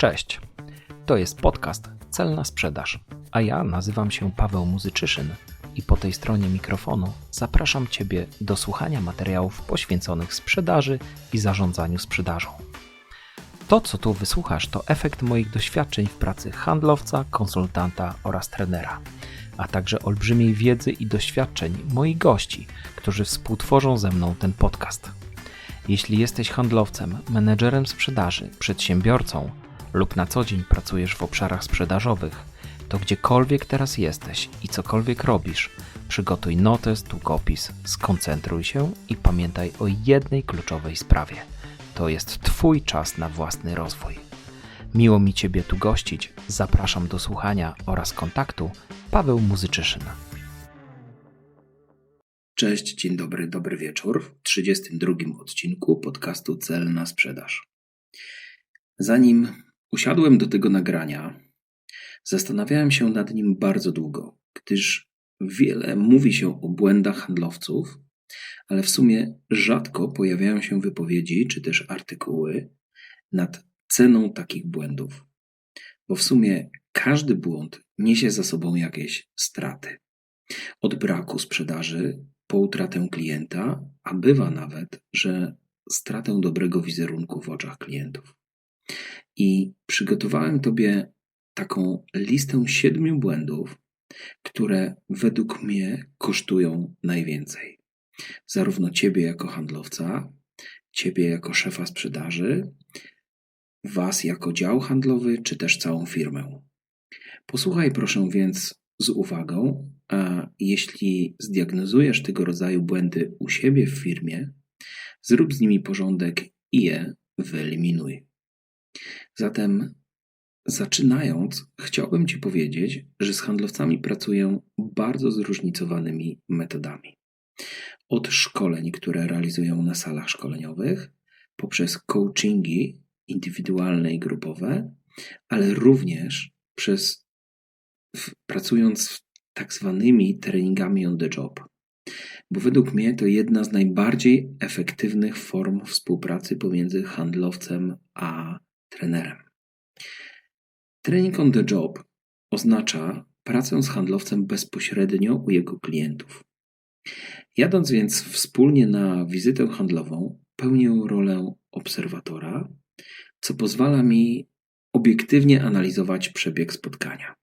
Cześć. To jest podcast Celna Sprzedaż, a ja nazywam się Paweł Muzyczyszyn i po tej stronie mikrofonu zapraszam Ciebie do słuchania materiałów poświęconych sprzedaży i zarządzaniu sprzedażą. To, co tu wysłuchasz, to efekt moich doświadczeń w pracy handlowca, konsultanta oraz trenera, a także olbrzymiej wiedzy i doświadczeń moich gości, którzy współtworzą ze mną ten podcast. Jeśli jesteś handlowcem, menedżerem sprzedaży, przedsiębiorcą lub na co dzień pracujesz w obszarach sprzedażowych, to gdziekolwiek teraz jesteś i cokolwiek robisz, przygotuj notes, długopis, skoncentruj się i pamiętaj o jednej kluczowej sprawie. To jest Twój czas na własny rozwój. Miło mi Ciebie tu gościć. Zapraszam do słuchania oraz kontaktu Paweł Muzyczyszyn. Cześć, dzień dobry, dobry wieczór w 32 odcinku podcastu Celna Sprzedaż. Zanim usiadłem do tego nagrania, zastanawiałem się nad nim bardzo długo, gdyż wiele mówi się o błędach handlowców, ale w sumie rzadko pojawiają się wypowiedzi czy też artykuły nad ceną takich błędów, bo w sumie każdy błąd niesie za sobą jakieś straty. Od braku sprzedaży po utratę klienta, a bywa nawet, że stratę dobrego wizerunku w oczach klientów. I przygotowałem Tobie taką listę siedmiu błędów, które według mnie kosztują najwięcej. Zarówno Ciebie jako handlowca, Ciebie jako szefa sprzedaży, Was jako dział handlowy, czy też całą firmę. Posłuchaj proszę więc z uwagą, a jeśli zdiagnozujesz tego rodzaju błędy u siebie w firmie, zrób z nimi porządek i je wyeliminuj. Zatem, zaczynając, chciałbym Ci powiedzieć, że z handlowcami pracuję bardzo zróżnicowanymi metodami. Od szkoleń, które realizuję na salach szkoleniowych, poprzez coachingi indywidualne i grupowe, ale również przez pracując tak zwanymi treningami on the job. Bo według mnie to jedna z najbardziej efektywnych form współpracy pomiędzy handlowcem a trenerem. Training on the job oznacza pracę z handlowcem bezpośrednio u jego klientów. Jadąc więc wspólnie na wizytę handlową, pełnię rolę obserwatora, co pozwala mi obiektywnie analizować przebieg spotkania.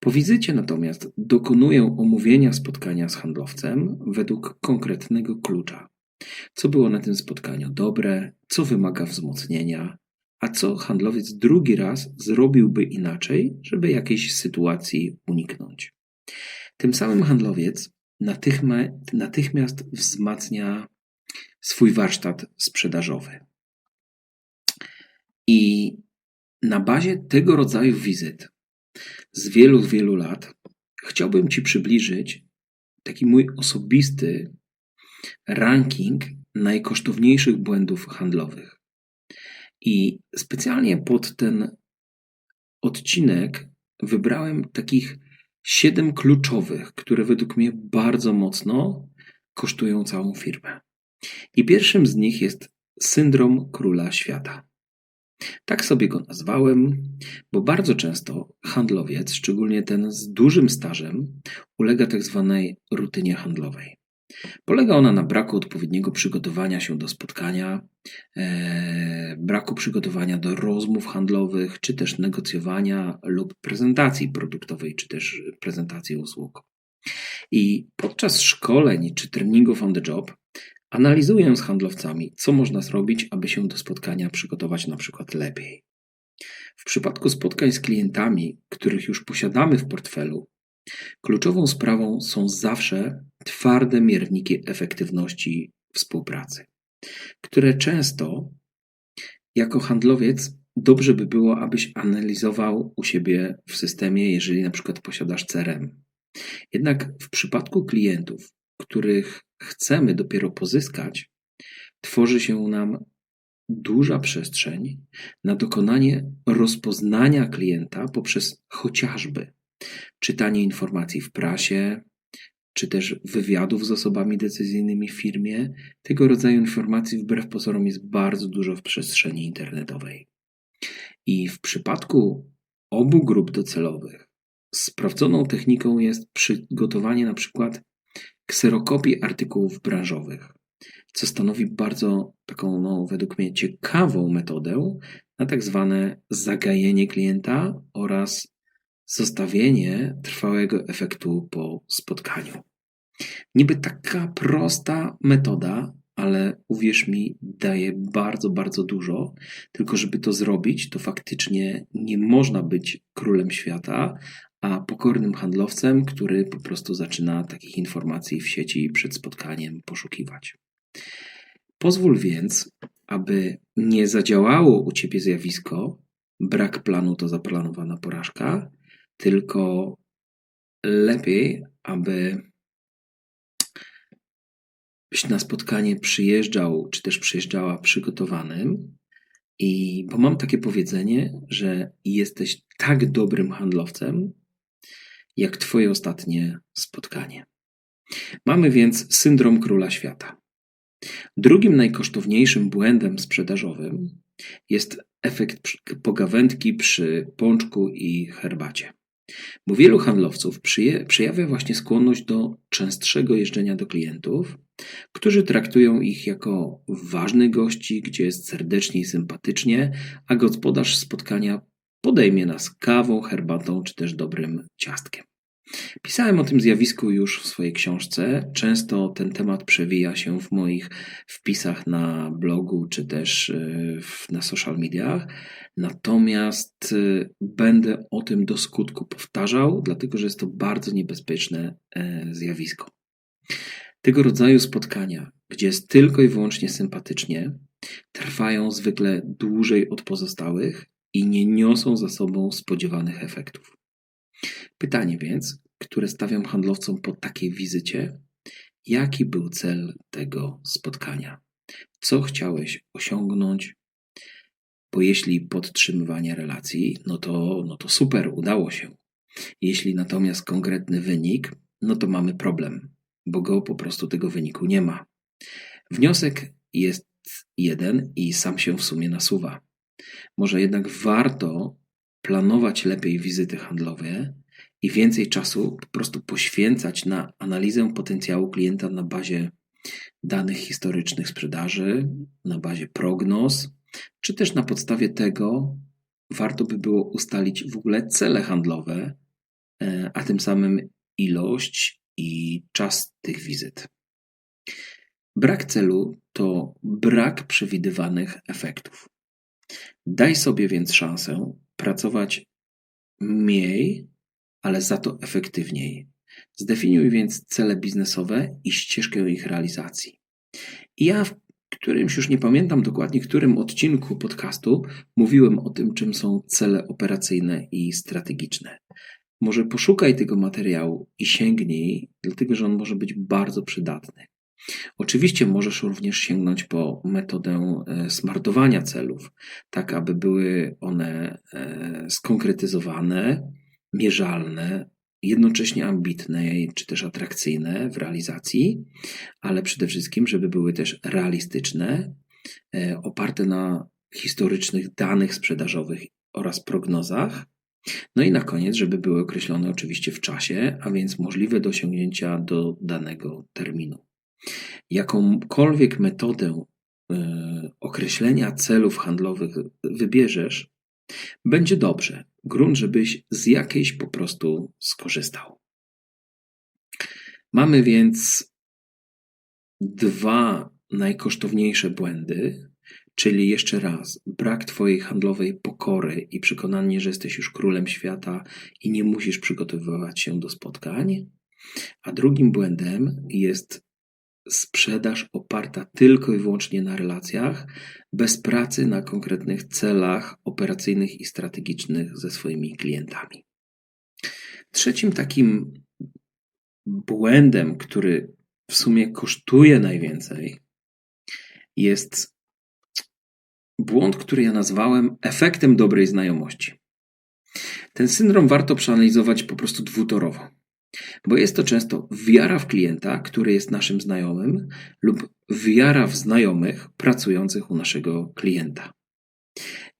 Po wizycie natomiast dokonuję omówienia spotkania z handlowcem według konkretnego klucza. Co było na tym spotkaniu dobre, co wymaga wzmocnienia, a co handlowiec drugi raz zrobiłby inaczej, żeby jakiejś sytuacji uniknąć. Tym samym handlowiec natychmiast wzmacnia swój warsztat sprzedażowy. I na bazie tego rodzaju wizyt z wielu, wielu lat chciałbym Ci przybliżyć taki mój osobisty ranking najkosztowniejszych błędów handlowych. I specjalnie pod ten odcinek wybrałem takich siedem kluczowych, które według mnie bardzo mocno kosztują całą firmę. I pierwszym z nich jest syndrom króla świata. Tak sobie go nazwałem, bo bardzo często handlowiec, szczególnie ten z dużym stażem, ulega tak zwanej rutynie handlowej. Polega ona na braku odpowiedniego przygotowania się do spotkania, e, braku przygotowania do rozmów handlowych, czy też negocjowania lub prezentacji produktowej, czy też prezentacji usług. I podczas szkoleń czy treningów on the job Analizuję z handlowcami, co można zrobić, aby się do spotkania przygotować na przykład lepiej. W przypadku spotkań z klientami, których już posiadamy w portfelu, kluczową sprawą są zawsze twarde mierniki efektywności współpracy, które często jako handlowiec dobrze by było, abyś analizował u siebie w systemie, jeżeli na przykład posiadasz CRM. Jednak w przypadku klientów, których chcemy dopiero pozyskać, tworzy się nam duża przestrzeń na dokonanie rozpoznania klienta poprzez chociażby czytanie informacji w prasie, czy też wywiadów z osobami decyzyjnymi w firmie. Tego rodzaju informacji wbrew pozorom jest bardzo dużo w przestrzeni internetowej. I w przypadku obu grup docelowych sprawdzoną techniką jest przygotowanie na przykład kserokopii artykułów branżowych, co stanowi bardzo taką, no, według mnie, ciekawą metodę na tak zwane zagajenie klienta oraz zostawienie trwałego efektu po spotkaniu. Niby taka prosta metoda, ale uwierz mi, daje bardzo, bardzo dużo. Tylko, żeby to zrobić, to faktycznie nie można być królem świata, a pokornym handlowcem, który po prostu zaczyna takich informacji w sieci przed spotkaniem poszukiwać. Pozwól więc, aby nie zadziałało u ciebie zjawisko brak planu to zaplanowana porażka, tylko lepiej, aby na spotkanie przyjeżdżał, czy też przyjeżdżała przygotowanym. I bo mam takie powiedzenie, że jesteś tak dobrym handlowcem, jak Twoje ostatnie spotkanie. Mamy więc syndrom króla świata. Drugim najkosztowniejszym błędem sprzedażowym jest efekt pogawędki przy pączku i herbacie. Bo wielu handlowców przejawia właśnie skłonność do częstszego jeżdżenia do klientów, którzy traktują ich jako ważnych gości, gdzie jest serdecznie i sympatycznie, a gospodarz spotkania podejmie nas kawą, herbatą czy też dobrym ciastkiem. Pisałem o tym zjawisku już w swojej książce. Często ten temat przewija się w moich wpisach na blogu czy też e, na social mediach. Natomiast e, będę o tym do skutku powtarzał, dlatego że jest to bardzo niebezpieczne e, zjawisko. Tego rodzaju spotkania, gdzie jest tylko i wyłącznie sympatycznie, trwają zwykle dłużej od pozostałych i nie niosą za sobą spodziewanych efektów. Pytanie więc, które stawiam handlowcom po takiej wizycie, jaki był cel tego spotkania? Co chciałeś osiągnąć? Bo jeśli podtrzymywanie relacji, no to, no to super, udało się. Jeśli natomiast konkretny wynik, no to mamy problem, bo go po prostu tego wyniku nie ma. Wniosek jest jeden i sam się w sumie nasuwa. Może jednak warto planować lepiej wizyty handlowe i więcej czasu po prostu poświęcać na analizę potencjału klienta na bazie danych historycznych sprzedaży, na bazie prognoz, czy też na podstawie tego warto by było ustalić w ogóle cele handlowe, e, a tym samym ilość i czas tych wizyt. Brak celu to brak przewidywanych efektów. Daj sobie więc szansę pracować mniej, ale za to efektywniej. Zdefiniuj więc cele biznesowe i ścieżkę ich realizacji. I ja w którymś już nie pamiętam dokładnie, którym odcinku podcastu mówiłem o tym, czym są cele operacyjne i strategiczne. Może poszukaj tego materiału i sięgnij, dlatego że on może być bardzo przydatny. Oczywiście możesz również sięgnąć po metodę e, smartowania celów, tak aby były one e, skonkretyzowane, mierzalne, jednocześnie ambitne czy też atrakcyjne w realizacji, ale przede wszystkim, żeby były też realistyczne, e, oparte na historycznych danych sprzedażowych oraz prognozach. No i na koniec, żeby były określone oczywiście w czasie, a więc możliwe do osiągnięcia do danego terminu. Jakąkolwiek metodę e, określenia celów handlowych wybierzesz, będzie dobrze. Grunt, żebyś z jakiejś po prostu skorzystał. Mamy więc dwa najkosztowniejsze błędy, czyli jeszcze raz brak Twojej handlowej pokory i przekonanie, że jesteś już królem świata i nie musisz przygotowywać się do spotkań. A drugim błędem jest sprzedaż oparta tylko i wyłącznie na relacjach, bez pracy na konkretnych celach operacyjnych i strategicznych ze swoimi klientami. Trzecim takim błędem, który w sumie kosztuje najwięcej, jest błąd, który ja nazwałem efektem dobrej znajomości. Ten syndrom warto przeanalizować po prostu dwutorowo. Bo jest to często wiara w klienta, który jest naszym znajomym, lub wiara w znajomych pracujących u naszego klienta.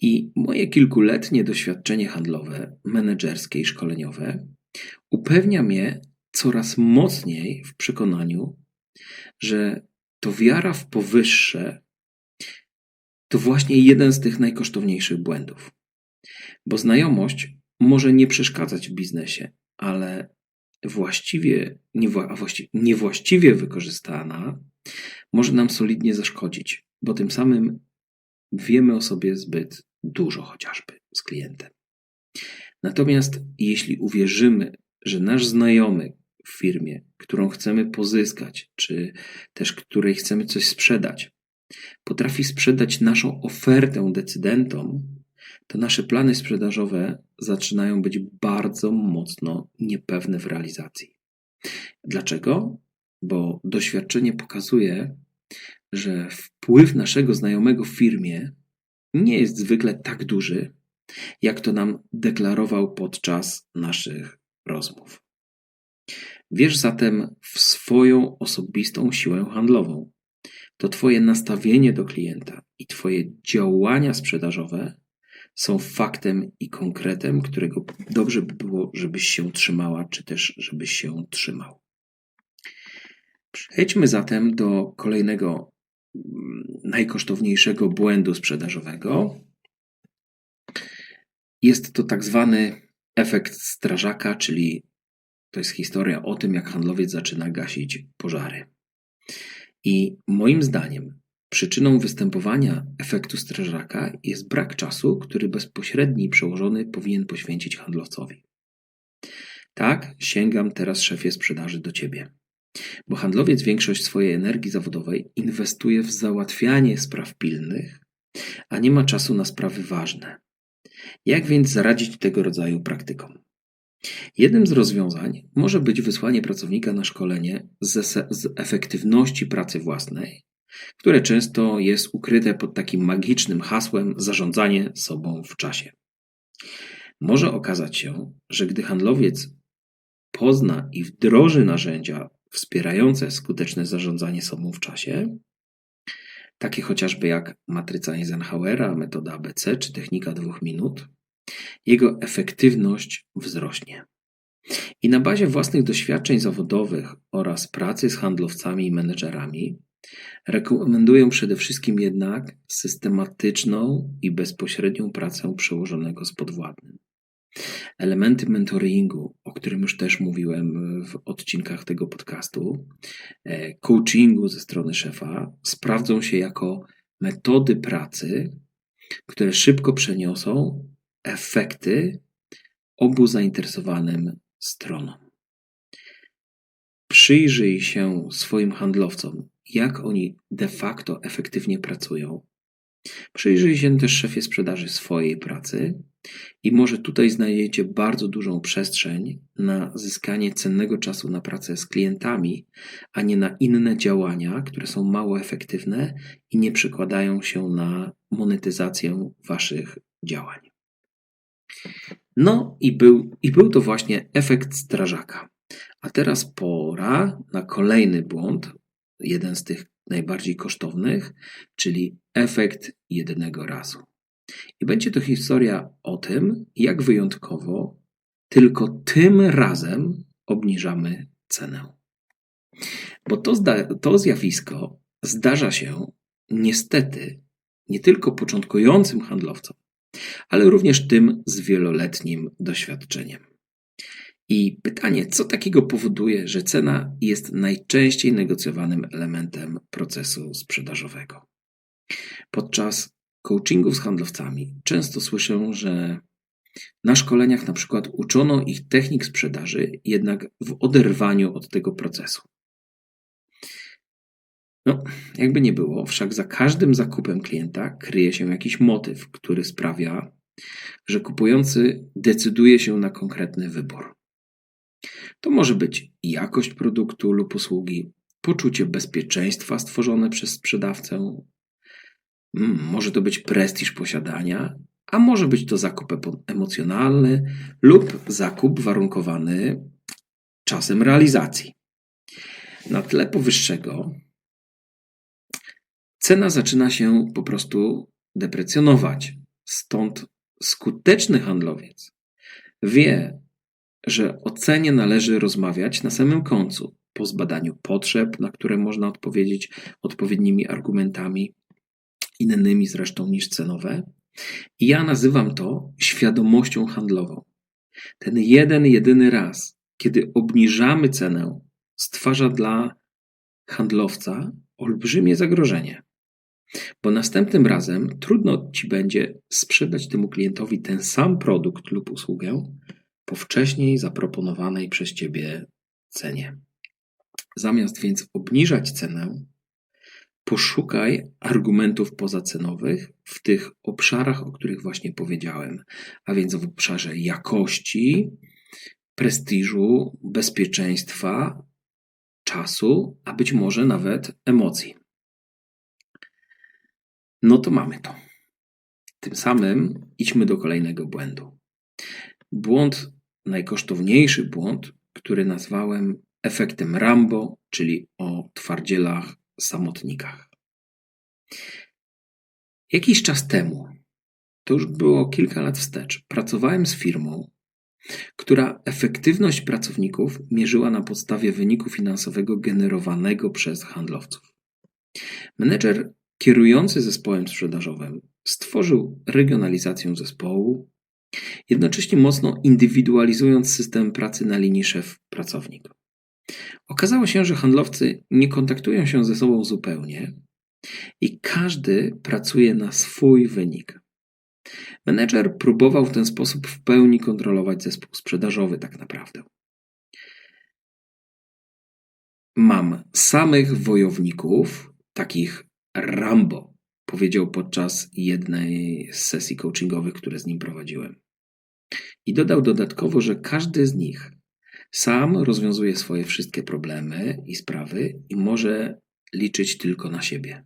I moje kilkuletnie doświadczenie handlowe, menedżerskie i szkoleniowe upewnia mnie coraz mocniej w przekonaniu, że to wiara w powyższe to właśnie jeden z tych najkosztowniejszych błędów. Bo znajomość może nie przeszkadzać w biznesie, ale właściwie, niewła, właściwie, niewłaściwie wykorzystana może nam solidnie zaszkodzić, bo tym samym wiemy o sobie zbyt dużo chociażby z klientem. Natomiast jeśli uwierzymy, że nasz znajomy w firmie, którą chcemy pozyskać, czy też której chcemy coś sprzedać, potrafi sprzedać naszą ofertę decydentom, to nasze plany sprzedażowe zaczynają być bardzo mocno niepewne w realizacji. Dlaczego? Bo doświadczenie pokazuje, że wpływ naszego znajomego w firmie nie jest zwykle tak duży, jak to nam deklarował podczas naszych rozmów. Wierz zatem w swoją osobistą siłę handlową. To Twoje nastawienie do klienta i Twoje działania sprzedażowe są faktem i konkretem, którego dobrze by było, żebyś się trzymała, czy też żebyś się trzymał. Przejdźmy zatem do kolejnego mm, najkosztowniejszego błędu sprzedażowego. Jest to tak zwany efekt strażaka, czyli to jest historia o tym, jak handlowiec zaczyna gasić pożary. I moim zdaniem przyczyną występowania efektu strażaka jest brak czasu, który bezpośredni przełożony powinien poświęcić handlowcowi. Tak, sięgam teraz, szefie sprzedaży, do ciebie. Bo handlowiec większość swojej energii zawodowej inwestuje w załatwianie spraw pilnych, a nie ma czasu na sprawy ważne. Jak więc zaradzić tego rodzaju praktykom? Jednym z rozwiązań może być wysłanie pracownika na szkolenie z, efektywności pracy własnej, które często jest ukryte pod takim magicznym hasłem zarządzanie sobą w czasie. Może okazać się, że gdy handlowiec pozna i wdroży narzędzia wspierające skuteczne zarządzanie sobą w czasie, takie chociażby jak matryca Eisenhowera, metoda ABC czy technika dwóch minut, jego efektywność wzrośnie. I na bazie własnych doświadczeń zawodowych oraz pracy z handlowcami i menedżerami rekomenduję przede wszystkim jednak systematyczną i bezpośrednią pracę przełożonego z podwładnym. Elementy mentoringu, o którym już też mówiłem w odcinkach tego podcastu, e, coachingu ze strony szefa, sprawdzą się jako metody pracy, które szybko przeniosą efekty obu zainteresowanym stronom. Przyjrzyj się swoim handlowcom, jak oni de facto efektywnie pracują. Przyjrzyj się też szefie sprzedaży swojej pracy i może tutaj znajdziecie bardzo dużą przestrzeń na zyskanie cennego czasu na pracę z klientami, a nie na inne działania, które są mało efektywne i nie przekładają się na monetyzację waszych działań. No i był, i był to właśnie efekt strażaka. A teraz pora na kolejny błąd, jeden z tych najbardziej kosztownych, czyli efekt jednego razu. I będzie to historia o tym, jak wyjątkowo tylko tym razem obniżamy cenę. Bo to, to zjawisko zdarza się niestety nie tylko początkującym handlowcom, ale również tym z wieloletnim doświadczeniem. I pytanie, co takiego powoduje, że cena jest najczęściej negocjowanym elementem procesu sprzedażowego? Podczas coachingów z handlowcami często słyszę, że na szkoleniach na przykład uczono ich technik sprzedaży, jednak w oderwaniu od tego procesu. No, jakby nie było, wszak za każdym zakupem klienta kryje się jakiś motyw, który sprawia, że kupujący decyduje się na konkretny wybór. To może być jakość produktu lub usługi, poczucie bezpieczeństwa stworzone przez sprzedawcę, mm, może to być prestiż posiadania, a może być to zakup emocjonalny lub zakup warunkowany czasem realizacji. Na tle powyższego cena zaczyna się po prostu deprecjonować. Stąd skuteczny handlowiec wie, że o cenie należy rozmawiać na samym końcu, po zbadaniu potrzeb, na które można odpowiedzieć odpowiednimi argumentami, innymi zresztą niż cenowe. I ja nazywam to świadomością handlową. Ten jeden, jedyny raz, kiedy obniżamy cenę, stwarza dla handlowca olbrzymie zagrożenie. Bo następnym razem trudno ci będzie sprzedać temu klientowi ten sam produkt lub usługę po wcześniej zaproponowanej przez ciebie cenie. Zamiast więc obniżać cenę, poszukaj argumentów pozacenowych w tych obszarach, o których właśnie powiedziałem, a więc w obszarze jakości, prestiżu, bezpieczeństwa, czasu, a być może nawet emocji. No to mamy to. Tym samym idźmy do kolejnego błędu. Błąd, najkosztowniejszy błąd, który nazwałem efektem Rambo, czyli o twardzielach samotnikach. Jakiś czas temu, to już było kilka lat wstecz, pracowałem z firmą, która efektywność pracowników mierzyła na podstawie wyniku finansowego generowanego przez handlowców. Menedżer kierujący zespołem sprzedażowym stworzył regionalizację zespołu, jednocześnie mocno indywidualizując system pracy na linii szef-pracownik. Okazało się, że handlowcy nie kontaktują się ze sobą zupełnie i każdy pracuje na swój wynik. Menedżer próbował w ten sposób w pełni kontrolować zespół sprzedażowy, tak naprawdę. Mam samych wojowników, takich Rambo, powiedział podczas jednej z sesji coachingowych, które z nim prowadziłem. I dodał dodatkowo, że każdy z nich sam rozwiązuje swoje wszystkie problemy i sprawy i może liczyć tylko na siebie.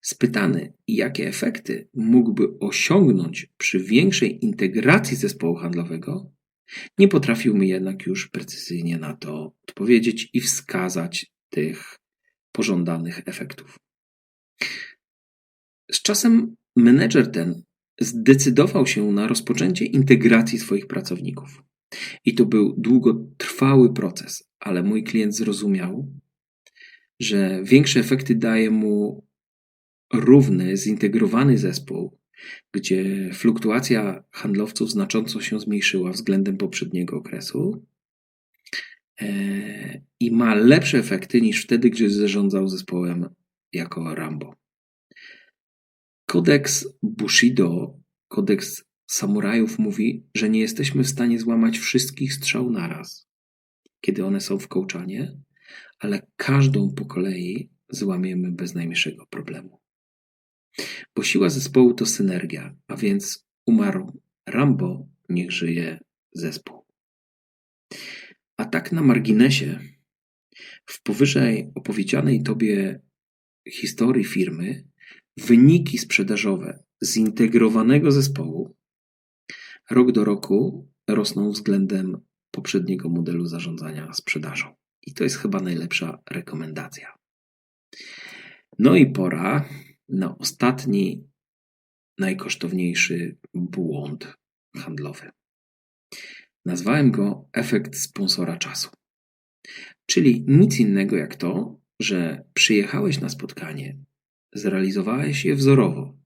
Spytany, jakie efekty mógłby osiągnąć przy większej integracji zespołu handlowego, nie potrafił mi jednak już precyzyjnie na to odpowiedzieć i wskazać tych pożądanych efektów. Z czasem menedżer ten zdecydował się na rozpoczęcie integracji swoich pracowników. I to był długotrwały proces, ale mój klient zrozumiał, że większe efekty daje mu równy, zintegrowany zespół, gdzie fluktuacja handlowców znacząco się zmniejszyła względem poprzedniego okresu e, i ma lepsze efekty niż wtedy, gdy zarządzał zespołem jako Rambo. Kodeks Bushido, kodeks samurajów mówi, że nie jesteśmy w stanie złamać wszystkich strzał naraz, kiedy one są w kołczanie, ale każdą po kolei złamiemy bez najmniejszego problemu. Bo siła zespołu to synergia, a więc umarł Rambo, niech żyje zespół. A tak na marginesie, w powyżej opowiedzianej tobie historii firmy, wyniki sprzedażowe zintegrowanego zespołu rok do roku rosną względem poprzedniego modelu zarządzania sprzedażą. I to jest chyba najlepsza rekomendacja. No i pora na ostatni, najkosztowniejszy błąd handlowy. Nazwałem go efekt sponsora czasu. Czyli nic innego jak to, że przyjechałeś na spotkanie, zrealizowałeś je wzorowo,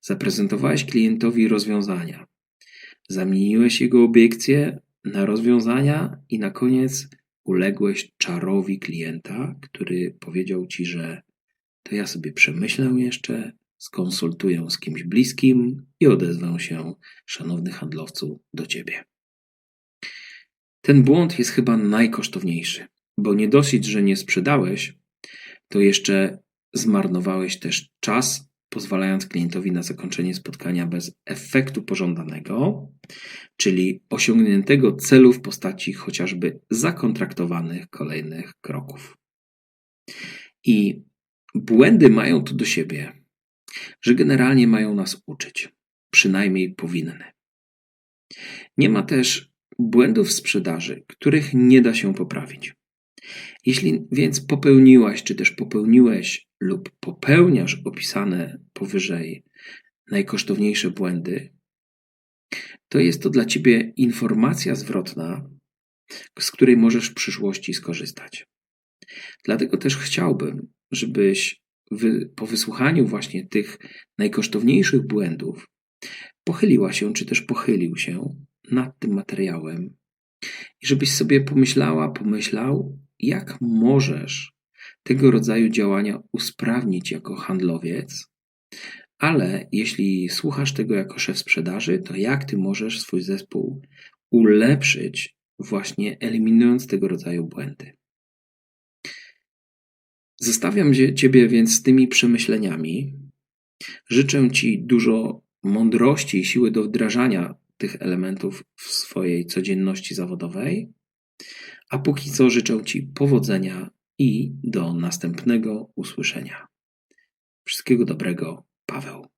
zaprezentowałeś klientowi rozwiązania, Zamieniłeś jego obiekcje na rozwiązania i na koniec uległeś czarowi klienta, który powiedział ci, że to ja sobie przemyślę jeszcze, skonsultuję z kimś bliskim i odezwę się, szanowny handlowcu, do ciebie. Ten błąd jest chyba najkosztowniejszy, bo nie dosyć, że nie sprzedałeś, to jeszcze zmarnowałeś też czas pozwalając klientowi na zakończenie spotkania bez efektu pożądanego, czyli osiągniętego celu w postaci chociażby zakontraktowanych kolejnych kroków. I błędy mają to do siebie, że generalnie mają nas uczyć, przynajmniej powinny. Nie ma też błędów w sprzedaży, których nie da się poprawić. Jeśli więc popełniłaś, czy też popełniłeś lub popełniasz opisane powyżej najkosztowniejsze błędy, to jest to dla ciebie informacja zwrotna, z której możesz w przyszłości skorzystać. Dlatego też chciałbym, żebyś wy, po wysłuchaniu właśnie tych najkosztowniejszych błędów pochyliła się, czy też pochylił się nad tym materiałem i żebyś sobie pomyślała, pomyślał, jak możesz tego rodzaju działania usprawnić jako handlowiec, ale jeśli słuchasz tego jako szef sprzedaży, to jak ty możesz swój zespół ulepszyć, właśnie eliminując tego rodzaju błędy. Zostawiam Ciebie więc z tymi przemyśleniami. Życzę Ci dużo mądrości i siły do wdrażania tych elementów w swojej codzienności zawodowej. A póki co życzę Ci powodzenia i do następnego usłyszenia. Wszystkiego dobrego, Paweł.